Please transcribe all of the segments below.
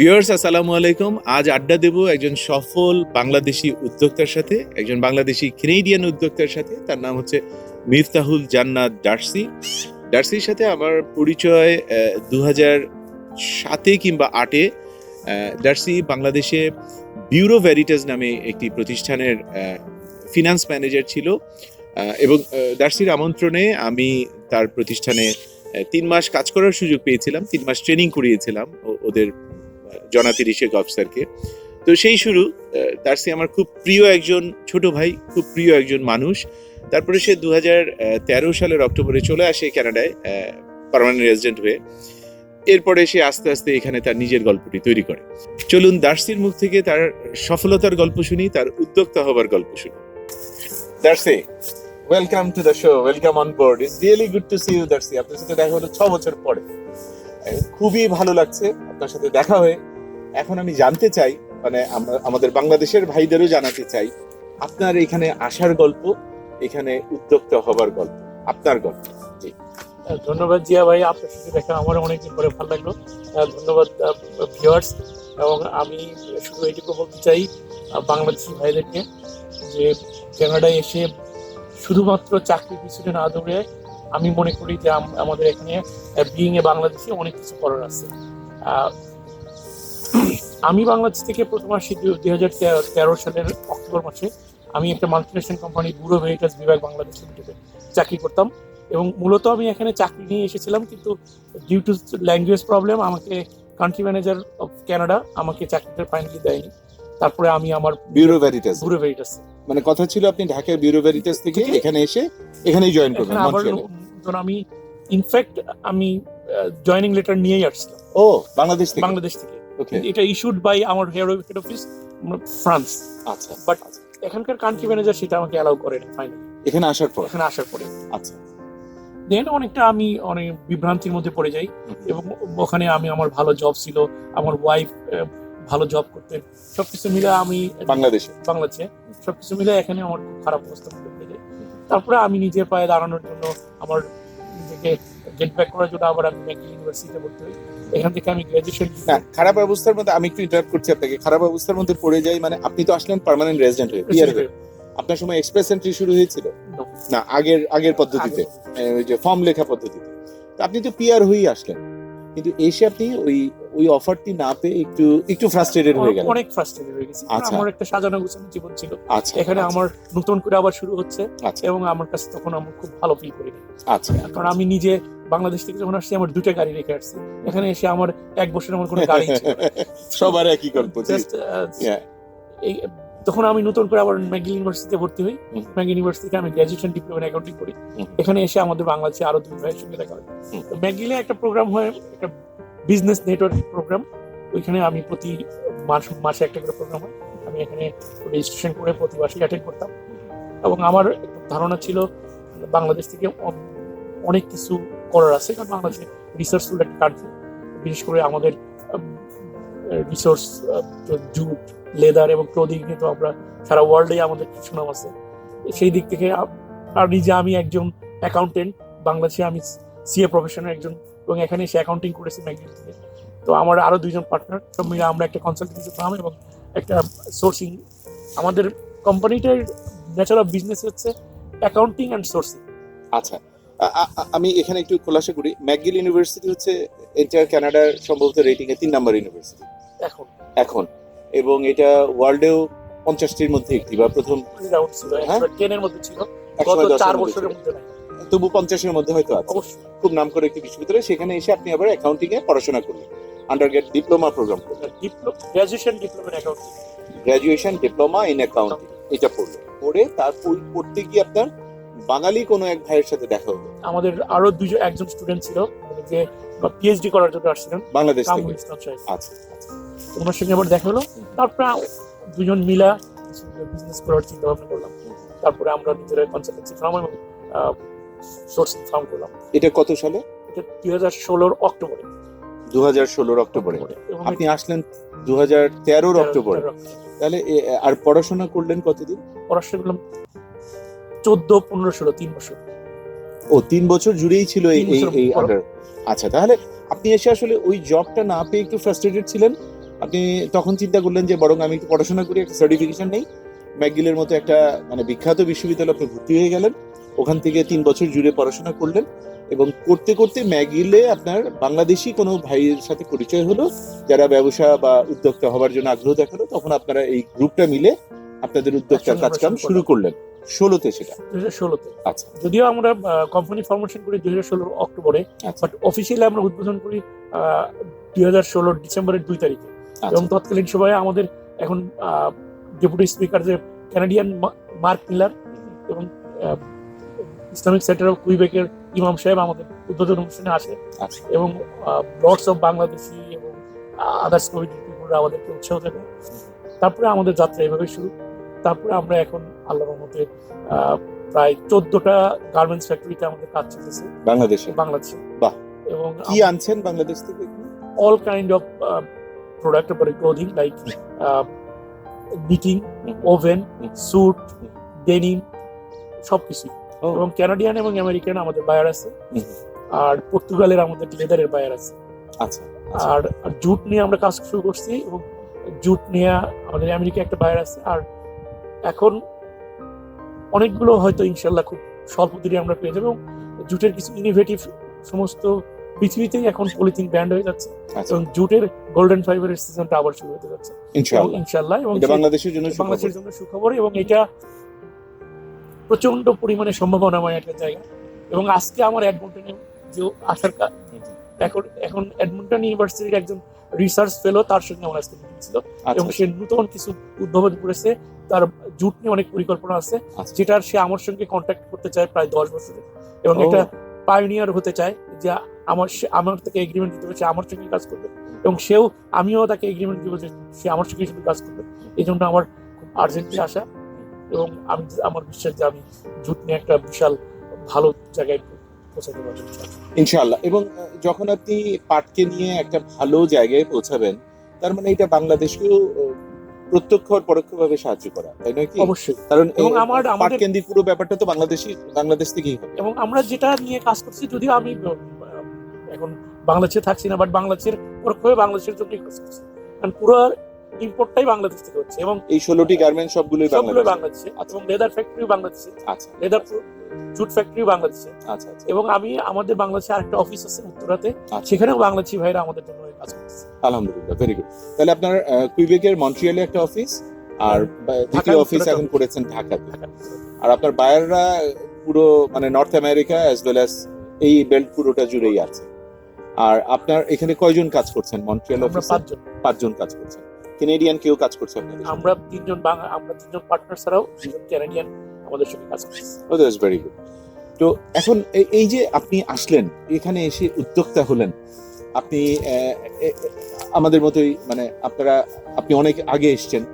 Viewers আসসালামু আলাইকুম। আজ আড্ডা দেব একজন সফল বাংলাদেশি উদ্যোক্তার সাথে, একজন বাংলাদেশি কেনেডিয়ান উদ্যোক্তার সাথে। তার নাম হচ্ছে মিফতাহুল জান্নাত ডার্সি ডার্সির সাথে আমার পরিচয় দু হাজার সাতে কিংবা আটে ডার্সি বাংলাদেশে বিউরো ভ্যারিটাস নামে একটি প্রতিষ্ঠানের ফিনান্স ম্যানেজার ছিল। এবং ডার্সির আমন্ত্রণে আমি তার প্রতিষ্ঠানে তিন মাস কাজ করার সুযোগ পেয়েছিলাম, তিন মাস ট্রেনিং করিয়েছিলাম ওদের জনাতির ইশেক অফিসারকে তো সেই শুরু আহ, ডার্সি আমার খুব প্রিয় একজন ছোট ভাই খুব প্রিয় একজন মানুষ। তারপরে সে দু তেরো সালের অক্টোবরে চলে আসে কানাডায় পার্মানেন্ট রেজিডেন্ট হয়ে। এরপরে সে আস্তে আস্তে এখানে তার নিজের গল্পটি তৈরি করে। চলুন দার্সির মুখ থেকে তার সফলতার গল্প শুনি তার উদ্যোক্তা হবার গল্প শুনি। Darcy welcome to the show welcome on board it's really good to see you Darcy. আপনার সাথে দেখা হলো ছ বছর পরে। খুবই ভালো লাগছে আপনার সাথে দেখা হয়ে। এখন আমি জানতে চাই মানে আমরা, আমাদের বাংলাদেশের ভাইদেরও জানাতে চাই, আপনার এখানে আসার গল্প, এখানে উদ্যোক্তা হবার গল্প, আপনার গল্প। ধন্যবাদ জিয়া ভাই, আপনার সাথে দেখা আমার অনেকদিন পরে ভালো লাগল। ধন্যবাদ ভিউয়ার্স এবং আমি শুধু এইটুকু বলতে চাই বাংলাদেশি ভাইদেরকে যে কানাডায় এসে শুধুমাত্র চাকরি পিছনে না দৌড়ে আমি মনে করি যে আমাদের এখানে বিইং এ বাংলাদেশে অনেক কিছু করার আছে। আমি বাংলাদেশ থেকে প্রথম আসি দুই হাজার তেরো সালের অক্টোবর মাসে। আমি একটা মাল্টিনেশনাল কোম্পানি ব্যুরো ভেরিটাস বিভাগ বাংলাদেশ লিমিটেডে চাকরি করতাম। এবং মূলত আমি এখানে চাকরি নিয়ে এসেছিলাম কিন্তু ডিউ টু ল্যাঙ্গুয়েজ প্রবলেম আমাকে কান্ট্রি ম্যানেজার অফ কানাডা আমাকে চাকরিটা ফাইনালি দেয়নি। তারপরে আমি আমার ব্যুরো ভ্যারিটাস ব্যুরো ভেরিটাস। মানে কথা ছিল আপনি ঢাকার ব্যুরো ভ্যারিটাস থেকে এখানে এসে এখানেই জয়েন করবেন আবার নতুন আমি ইনফ্যাক্ট আমি জয়নিং লেটার নিয়েই আসছিলাম ও বাংলাদেশ থেকে? বাংলাদেশ থেকে। এটা ইস্যুড বাই আমার হেড হেড অফিস ফ্রান্স আচ্ছা। বাট এখানকার কান্ট্রি ম্যানেজার সেটা আমাকে অ্যালাউ করেনি ফাইনালি এখানে আসার পর? এখানে আসার পরে। আচ্ছা। দেন অনেকটা আমি অনেক বিভ্রান্তির মধ্যে পড়ে যাই। এবং ওখানে আমি আমার ভালো জব ছিল আমার ওয়াইফ ভালো জব করতেন। সবকিছু মিলে আমি বাংলাদেশে? বাংলাদেশে। সবকিছু মিলে এখানে আমার খুব খারাপ অবস্থা। তারপরে আমি নিজের পায়ে দাঁড়ানোর জন্য আমার নিজেকে গেট ব্যাক করার জন্য আবার আমি ম্যাকি ইউনিভার্সিটিতে ভর্তি হই। এখান থেকে আমি গ্রাজুয়েশন খারাপ অবস্থার মধ্যে আমি একটু ইন্টারাপ্ট করছি আপনাকে। খারাপ অবস্থার মধ্যে পড়ে যাই মানে আপনি তো আসলেন পার্মানেন্ট রেজিডেন্ট হয়ে PR হয়ে। আপনার সময় এক্সপ্রেস এন্ট্রি শুরু হয়েছিল? না আগের আগের পদ্ধতিতে ওই যে ফর্ম লেখা পদ্ধতিতে। আপনি তো পিআর হয়েই আসলেন। কিন্তু এসে আপনি ওই ওই অফারটি না পেয়ে একটু একটু ফ্রাস্ট্রেটেড হয়ে গেলেন অনেক ফ্রাস্ট্রেটেড হয়ে গেছি। আচ্ছা। আমার একটা সাজানো গোছানো জীবন ছিল। আচ্ছা এখানে আচ্ছা, আমার নতুন করে আবার শুরু হচ্ছে আচ্ছা। এবং আমার কাছে তখন আমার খুব ভালো ফিল করি আচ্ছা। কারণ আমি নিজে বাংলাদেশ থেকে যখন আসছি আমার দুটো গাড়ি রেখে আসছি। এখানে এসে আমার এক বছর আমার কোনো গাড়ি ছিল সবার একই গল্প জি। Just, আহ, Yeah. এই তখন আমি নতুন করে আবার ম্যাগিল ইউনিভার্সিটিতে ভর্তি হই। ম্যাগিল ইউনিভার্সিটিতে আমি গ্র্যাজুয়েশন ডিপ্লোমা অ্যাকাউন্টিং করি। এখানে এসে আমাদের বাংলাদেশে আরও দুই ভাইয়ের সঙ্গে দেখা হয়। ম্যাগিলে একটা প্রোগ্রাম হয় একটা বিজনেস নেটওয়ার্ক প্রোগ্রাম ওইখানে আমি প্রতি মাস মাসে একটা করে প্রোগ্রাম হয়। আমি এখানে রেজিস্ট্রেশন করে প্রতি মাসে অ্যাটেন্ড করতাম। এবং আমার ধারণা ছিল বাংলাদেশ থেকে অনেক কিছু করার আছে। কারণ বাংলাদেশে রিসার্চফুল একটা কান্ট্রি বিশেষ করে আমাদের রিসোর্স জুট লেদার এবং ক্লোদিং কিন্তু আমরা সারা ওয়ার্ল্ডে আমাদের সুনাম আছে। সেই দিক থেকে আর নিজে আমি একজন অ্যাকাউন্টেন্ট বাংলাদেশে আমি সিএ প্রফেশনের একজন এবং এখানে এসে অ্যাকাউন্টিং করেছি ম্যাগজিন থেকে। তো আমার আরও দুইজন পার্টনার সব মিলে আমরা একটা কনসালটেন্সি ফার্ম এবং একটা সোর্সিং আমাদের কোম্পানিটার নেচার অফ বিজনেস হচ্ছে অ্যাকাউন্টিং অ্যান্ড সোর্সিং আচ্ছা আমি এখানে একটু খোলাসা করি। ম্যাকগিল ইউনিভার্সিটি হচ্ছে এন্টায়ার কানাডার সম্ভবত রেটিং এ তিন নাম্বার ইউনিভার্সিটি এখন। এখন। এবং এটা ওয়ার্ল্ডেও পঞ্চাশটির মধ্যে একটি বা প্রথম। হ্যাঁ? টেনের মধ্যে ছিল। গত চার বছরের মধ্যে তবু পঞ্চাশের মধ্যে হয়তো আছে। খুব নাম করে একটি বিশ্ববিদ্যালয় সেখানে এসে আপনি আবার অ্যাকাউন্টিং এ পড়াশোনা করলেন। আন্ডার ডিপ্লোমা প্রোগ্রাম করলেন। Graduation diploma accounting graduation diploma in accounting এটা পড়লেন। পড়ে তারপর পড়তে গিয়ে আপনার বাঙালি কোনো এক ভাইয়ের সাথে দেখা হলো। আমাদের আরও দুজন একজন স্টুডেন্ট ছিল যে পিএইচডি করার জন্য আসছিলেন। বাংলাদেশ থেকে। আচ্ছা তো ওনার সঙ্গে আবার দেখা হলো। তারপরে দুজন মিলা বিজনেস করার চিন্তা ভাবনা করলাম। তারপরে আমরা নিজেরা কনসালটেন্সি ফার্ম এবং সোর্সিং ফার্ম করলাম। এটা কত সালে? এটা দুই হাজার ষোলোর অক্টোবরে। দু হাজার ষোলোর অক্টোবরে। আপনি আসলেন দু হাজার তেরোর অক্টোবরে। তাহলে আর পড়াশোনা করলেন কতদিন? পড়াশোনা করলাম চোদ্দ পনেরো ষোলো তিন বছর। ও তিন বছর জুড়েই ছিল এই এই আন্ডার আচ্ছা তাহলে আপনি এসে আসলে ওই জবটা না পেয়ে একটু ফ্রাস্ট্রেটেড ছিলেন? আপনি তখন চিন্তা করলেন যে বরং আমি একটু পড়াশোনা করি একটা সার্টিফিকেশন নেই। ম্যাকগিলের মতো একটা মানে বিখ্যাত বিশ্ববিদ্যালয়ে আপনি ভর্তি হয়ে গেলেন। ওখান থেকে তিন বছর জুড়ে পড়াশোনা করলেন এবং করতে করতে ম্যাগিলে আপনার বাংলাদেশি কোনো ভাইয়ের সাথে পরিচয় হলো যারা ব্যবসা বা উদ্যোক্তা হবার জন্য আগ্রহ দেখাল তখন আপনারা এই গ্রুপটা মিলে আপনাদের উদ্যোক্তার আমরা কাজকাম শুরু করলেন ষোলোতে সেটা। দুই হাজার ষোলোতে। আচ্ছা। যদিও আমরা কোম্পানি ফর্মেশন করি দুই হাজার ষোলোর অক্টোবরে আচ্ছা। বাট অফিসিয়ালি আমরা উদ্বোধন করি দুই হাজার ষোলোর ডিসেম্বরের দুই তারিখে। এবং আচ্ছা তৎকালীন সময়ে আমাদের এখন ডেপুটি স্পিকার যে কানাডিয়ান মার্ক মিলার এবং ইসলামিক সেন্টার অফ কুইবেকের ইমাম সাহেব আমাদের উদ্বোধন অনুষ্ঠানে আসে আচ্ছা। এবং লর্ডস অফ বাংলাদেশি এবং আদার্স কমিটি পিপুলরা আমাদেরকে উৎসাহ দেবে। তারপরে আমাদের যাত্রা এভাবে শুরু। তারপরে আমরা এখন আল্লাহর মধ্যে প্রায় চোদ্দটা গার্মেন্টস ফ্যাক্টরিতে আমাদের কাজ চলতেছে। বাংলাদেশে? বাংলাদেশে। বাহ। এবং কি আনছেন বাংলাদেশ থেকে all kind uh, product about clothing like uh, knitting, oven, suit, denim সবকিছু। ও। এবং কানাডিয়ান এবং আমেরিকান আমাদের বায়ার আছে। আর পর্তুগালের আমাদের লেদারের বায়ার আছে। আচ্ছা আর আর জুট নিয়ে আমরা কাজ শুরু করছি এবং জুট নিয়ে আমাদের আমেরিকা একটা বায়ার আছে। আর এখন অনেকগুলো হয়তো ইনশাল্লাহ খুব স্বল্প দিনে আমরা পেয়ে যাব। জুটের কিছু ইনোভেটিভ সমস্ত পৃথিবীতেই এখন পলিথিন ব্যান্ড হয়ে যাচ্ছে আচ্ছা। এবং জুটের গোল্ডেন ফাইবারের সিজনটা আবার শুরু হতে যাচ্ছে। ইনশাআল্লাহ। এবং বাংলাদেশের জন্য। বাংলাদেশের জন্য সুখবর এবং এটা প্রচণ্ড পরিমাণে সম্ভাবনাময় একটা জায়গা। এবং আজকে আমার অ্যাডমন্টনে যে আসার কা- এখন এখন অ্যাডমন্টন ইউনিভার্সিটির একজন রিসার্চ ফেলো তার সঙ্গে আমার আজকে মিটিং ছিল। এবং আচ্ছা। সে নতুন কিছু উদ্ভাবন করেছে। তার জুট নিয়ে অনেক পরিকল্পনা আছে আচ্ছা। যেটার সে আমার সঙ্গে কন্ট্যাক্ট করতে চায় প্রায় দশ বছরে। এবং এটা পাইনিয়ার হতে চায় যে আমার সে- আমার থেকে এগ্রিমেন্ট দিতে সে আমার সঙ্গে কাজ করবে। এবং সেও আমিও তাকে এগ্রিমেন্ট দিব যে সে আমার সঙ্গে শুধু কাজ করবে। এই জন্য আমার খুব আর্জেন্টলি আসা। এবং আমি আমার বিশ্বাস যে আমি জুট নিয়ে একটা বিশাল ভালো জায়গায় পৌঁছাতে পারব। ইনশাআল্লাহ। এবং যখন আপনি পাটকে নিয়ে একটা ভালো জায়গায় পৌঁছাবেন তার মানে এটা বাংলাদেশকেও প্রত্যক্ষ আর পরোক্ষভাবে সাহায্য করা তাই নয় কি? অবশ্যই। কারণ এবং আমার- পাট আমাদের- কেন্দ্রিক পুরো ব্যাপারটা তো বাংলাদেশি বাংলাদেশ থেকেই হবে। এবং আমরা যেটা নিয়ে কাজ করছি যদিও আমি এখন বাংলাদেশে থাকছি না বাট বাংলাদেশের পরোক্ষভাবে বাংলাদেশের জন্যই কাজ করছি। কারণ পুরো ইম্পোর্টটাই বাংলাদেশ থেকে হচ্ছে এবং এই ষোলোটি গার্মেন্ট সবগুলোই সবগুলো বাংলাদেশ? এবং লেদার ফ্যাক্টরিও বাংলাদেশে। আচ্ছা। লেদার জুট ফ্যাক্টরিও বাংলাদেশে। আচ্ছা আচ্ছা। এবং আমি আমাদের বাংলাদেশে আরেকটা অফিস আছে উত্তরাতে। আচ্ছা। সেখানেও বাংলাদেশি ভাইরা আমাদের জন্য কাজ করতেছে আলহামদুলিল্লাহ ভেরি গুড তাহলে আপনার কুইবেকের মন্ট্রিয়ালে একটা অফিস আর দ্বিতীয় অফিস এখন করেছেন ঢাকাতে। আর আপনার বায়াররা পুরো মানে North America as well as এই বেল্ট পুরোটা জুড়েই আছে। আর আপনার এখানে কয়জন কাজ করছেন? মন্ট্রিয়াল অফিসে পাঁচজন। পাঁচজন কাজ করছেন। কেনেডিয়ান কেউ কাজ করছে আপনাদের আমরা তিনজন বাংলা আমরা তিনজন পার্টনার ছাড়াও দুজন ক্যানাডিয়ান আমাদের সঙ্গে কাজ করছে। ও দ্যাটস ভেরি গুড তো এখন এই- যে আপনি আসলেন এখানে এসে উদ্যোক্তা হলেন আপনি আমাদের মতোই মানে আপনারা আপনি অনেক আগে এসছেন।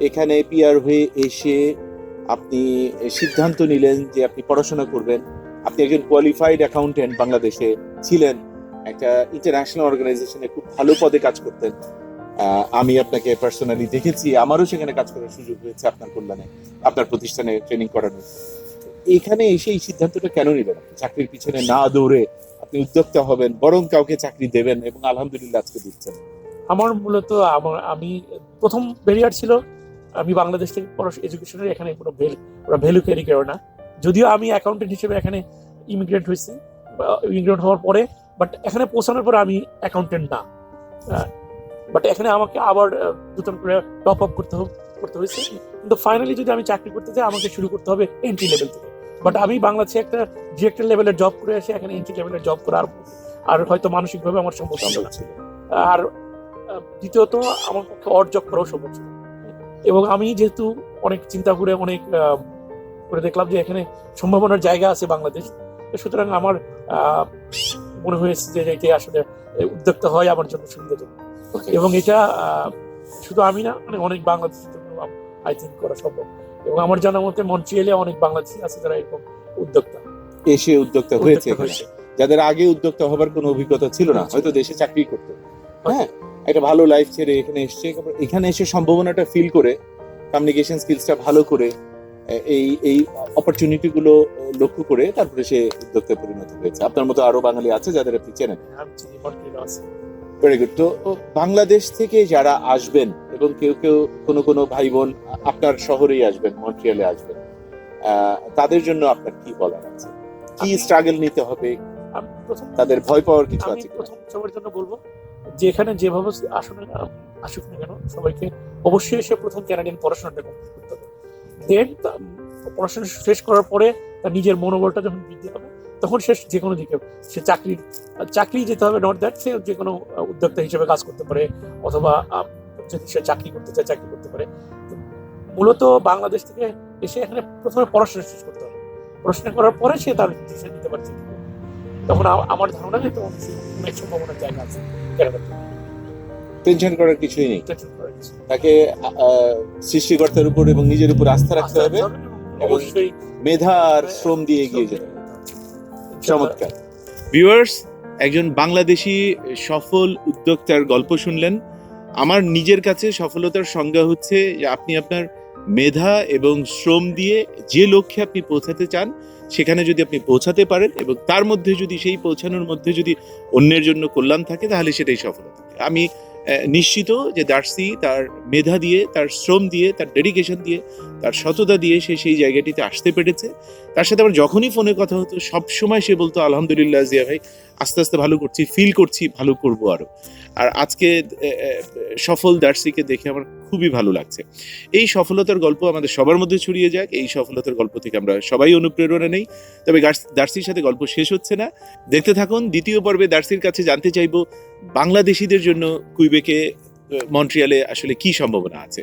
এখানে পিআর হয়ে এসে আপনি সিদ্ধান্ত নিলেন যে আপনি পড়াশোনা করবেন। আপনি একজন কোয়ালিফাইড অ্যাকাউন্টেন্ট বাংলাদেশে ছিলেন। একটা ইন্টারন্যাশনাল অর্গানাইজেশনে খুব ভালো পদে কাজ করতেন। আমি আপনাকে পার্সোনালি দেখেছি, আমারও সেখানে কাজ করার সুযোগ হয়েছে আপনার কল্যাণে, আপনার প্রতিষ্ঠানে ট্রেনিং করানোর। এখানে এসে এই সিদ্ধান্তটা কেন আপনি? চাকরির পিছনে না দৌড়ে আপনি উদ্যোক্তা হবেন, বরং কাউকে চাকরি দেবেন এবং আলহামদুলিল্লাহ আজকে দিচ্ছেন। আমার মূলত আমার আমি প্রথম ব্যারিয়ার ছিল, আমি বাংলাদেশ থেকে পড়াশোনা এডুকেশনের এখানে কোনো ভ্যালু ওরা ভ্যালু ক্যারি করে না। যদিও আমি অ্যাকাউন্টেন্ট হিসেবে এখানে ইমিগ্রেন্ট হয়েছি ইমিগ্রেন্ট হওয়ার পরে বাট এখানে পৌঁছানোর পর আমি অ্যাকাউন্টেন্ট না। বাট এখানে আমাকে আবার নতুন করে টপ আপ করতে করতে হয়েছে। কিন্তু ফাইনালি যদি আমি চাকরি করতে চাই আমাকে শুরু করতে হবে এন্ট্রি লেভেল থেকে। বাট আমি বাংলাদেশে একটা ডিরেক্টর লেভেলের জব করে এসে এখানে এন্ট্রি লেভেলের জব করে আর আর হয়তো মানসিকভাবে আমার সম্ভব না। আর দ্বিতীয়ত আমার পক্ষে অর্জক করাও সম্ভব ছিল। এবং আমি যেহেতু অনেক চিন্তা করে, অনেক করে দেখলাম যে এখানে সম্ভাবনার জায়গা আছে বাংলাদেশ। সুতরাং আমার মনে হয়েছে যে এটা আসলে উদ্যোক্তা হয় আমার জন্য Okay. এবং এটা শুধু আমি না মানে অনেক বাংলাদেশের জন্য আই থিঙ্ক করা সম্ভব। এবং আমার জানার মতে মন্ট্রিয়ালে অনেক বাংলাদেশি আছে যারা এরকম উদ্যোক্তা। এসে উদ্যোক্তা হয়েছে যাদের আগে উদ্যোক্তা হবার কোনো অভিজ্ঞতা ছিল না হয়তো দেশে চাকরি করতো। হ্যাঁ একটা ভালো লাইফ ছেড়ে এখানে এসছে। এখানে এসে সম্ভাবনাটা ফিল করে কমিউনিকেশন স্কিলসটা ভালো করে এই এই অপরচুনিটি গুলো লক্ষ্য করে তারপরে সে উদ্যোক্তায় পরিণত হয়েছে। আপনার মতো আরও বাঙালি আছে যাদের আপনি চেনেন। ভেরি গুড তো বাংলাদেশ থেকে যারা আসবেন এবং কেউ কেউ কোনো কোনো ভাই বোন আপনার শহরেই আসবেন মন্ট্রিয়ালে আসবেন তাদের জন্য আপনার কি বলার আছে? কি স্ট্রাগল নিতে হবে? তাদের ভয় পাওয়ার কিছু আছে? প্রথম সবার জন্য বলব যে এখানে যেভাবে আসলে আসুক না কেন সবাইকে অবশ্যই সে প্রথম ক্যানাডিয়ান পড়াশোনাটা করতে হবে। দেন পড়াশোনা শেষ করার পরে তার নিজের মনোবলটা যখন বৃদ্ধি হবে তখন সে যে কোনো দিকে, সে চাকরি চাকরি যেতে হবে নট দ্যাট সে যে কোনো উদ্যোক্তা হিসেবে কাজ করতে পারে অথবা যদি সে চাকরি করতে চায়, চাকরি করতে পারে। মূলত বাংলাদেশ থেকে এসে এখানে প্রথমে পড়াশোনা শেষ করতে হবে। পড়াশোনা করার পরে সে তার ডিসিশন নিতে পারছে। তখন আমার ধারণা যে অনেক সম্ভাবনার জায়গা আছে। ক্যানাডাতে টেনশন করার কিছুই নেই। তাকে সৃষ্টিকর্তার উপর এবং নিজের উপর আস্থা রাখতে হবে এবং অবশ্যই মেধা আর শ্রম দিয়ে এগিয়ে যেতে চমৎকার। ভিউয়ার্স একজন বাংলাদেশি সফল উদ্যোক্তার গল্প শুনলেন। আমার নিজের কাছে সফলতার সংজ্ঞা হচ্ছে যে আপনি আপনার মেধা এবং শ্রম দিয়ে যে লক্ষ্যে আপনি পৌঁছাতে চান সেখানে যদি আপনি পৌঁছাতে পারেন এবং তার মধ্যে যদি সেই পৌঁছানোর মধ্যে যদি অন্যের জন্য কল্যাণ থাকে তাহলে সেটাই সফলতা। আমি নিশ্চিত যে দার্সি তার মেধা দিয়ে তার শ্রম দিয়ে তার ডেডিকেশন দিয়ে তার সততা দিয়ে সে সেই জায়গাটিতে আসতে পেরেছে। তার সাথে আবার যখনই ফোনে কথা হতো সব সময় সে বলতো, আলহামদুলিল্লাহ জিয়া ভাই, আস্তে আস্তে ভালো করছি ফিল করছি, ভালো করব আরও। আর আজকে সফল দার্সিকে দেখে আমার খুবই ভালো লাগছে। এই সফলতার গল্প আমাদের সবার মধ্যে ছড়িয়ে যাক। এই সফলতার গল্প থেকে আমরা সবাই অনুপ্রেরণা নেই। তবে দার্সির সাথে গল্প শেষ হচ্ছে না। দেখতে থাকুন, দ্বিতীয় পর্বে দার্সির কাছে জানতে চাইব, বাংলাদেশিদের জন্য কুইবেকে মন্ট্রিয়ালে আসলে কি সম্ভাবনা আছে?